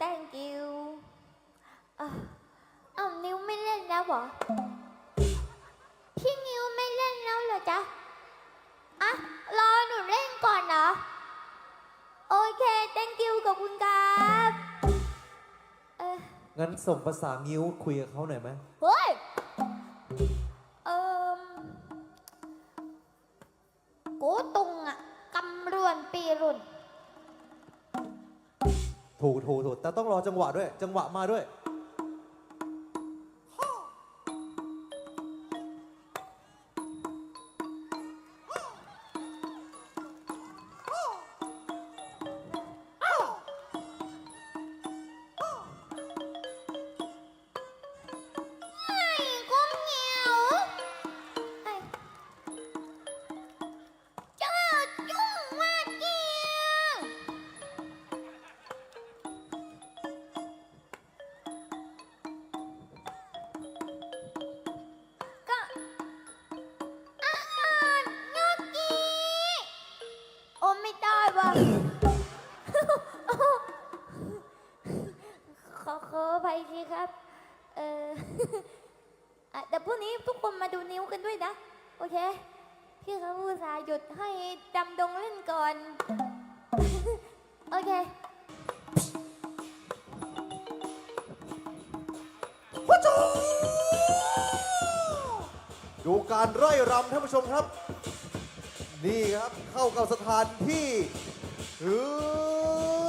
thank you เอ้เอานิ้วไม่เล่นแล้วเหรอ พี่นิ้วไม่เล่นแล้วเหรอจ๊ะ อะ รอหนูเล่นก่อนเหรอ โอเค thank you กับคุณครับงั้นส่งภาษานิ้วคุยกับเขาหน่อยไหมเฮ้ย เออกูตุงอะกำรวนปีรุน ถูกถูกถูกแต่ต้องรอจังหวะด้วย จังหวะมาด้วย ภัยทีครับ เอออะแต่พรุ่งนี้ทุกคนมาดูนิ้วกันด้วยนะ โอเค พี่เขาอุตส่าห์หยุดให้ดำดงเล่นก่อน โอเคดูการไร่รำท่านผู้ชมครับ นี่ครับเข้ากับสถานที่เฮ้ย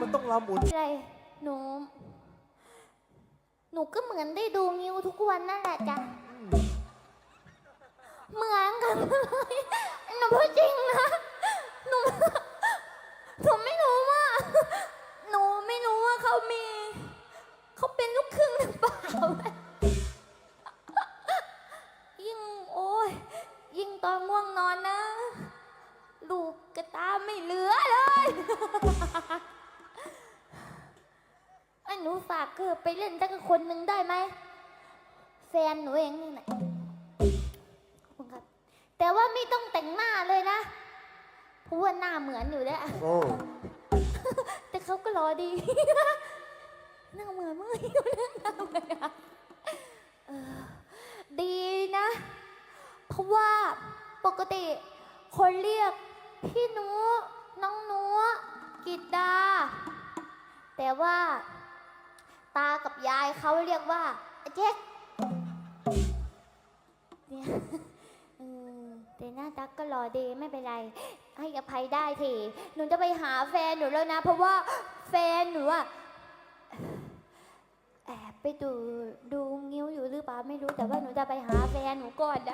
มันต้องรำหมุนอะไรหนู หนูก็เหมือนได้ดูนิ้วทุกวันนั่นแหละจ้ะ เหมือนกันเลยหนูพูดจริงนะ หนู หนูไม่รู้ว่า หนูไม่รู้ว่าเขามี เขาเป็นลูกครึ่งหรือเปล่า ยิ่งโอ้ย ยิ่งตอนง่วงนอนนะ ลูกกระตาไม่เหลือเลยไอ้หนูฝากเกิดไปเล่นสักคนหนึ่งได้ไหมแฟนหนูเองนี่แหละขอบคุณครับ แต่ว่าไม่ต้องแต่งหน้าเลยนะเพราะว่าหน้าเหมือนอยู่แล้ว โอ้ แต่เขาก็รอดี หน้าเหมือนมากหน้าเหมือนอะเออดีนะ เพราะว่าปกติคนเรียกพี่หนูน้องหนูกิตดา แต่ว่า ตากับยายเขาเรียกว่าอเจ๊กเนี่ยเออแต่หน้าตาก็หล่อดีไม่เป็นไร ให้อภัยได้ทีหนูจะไปหาแฟนหนูแล้วนะ เพราะว่าแฟนหนูอะแอบไปดูดูงิ้วอยู่หรือเปล่าไม่รู้แต่ว่าหนูจะไปหาแฟนหนูก่อนนะ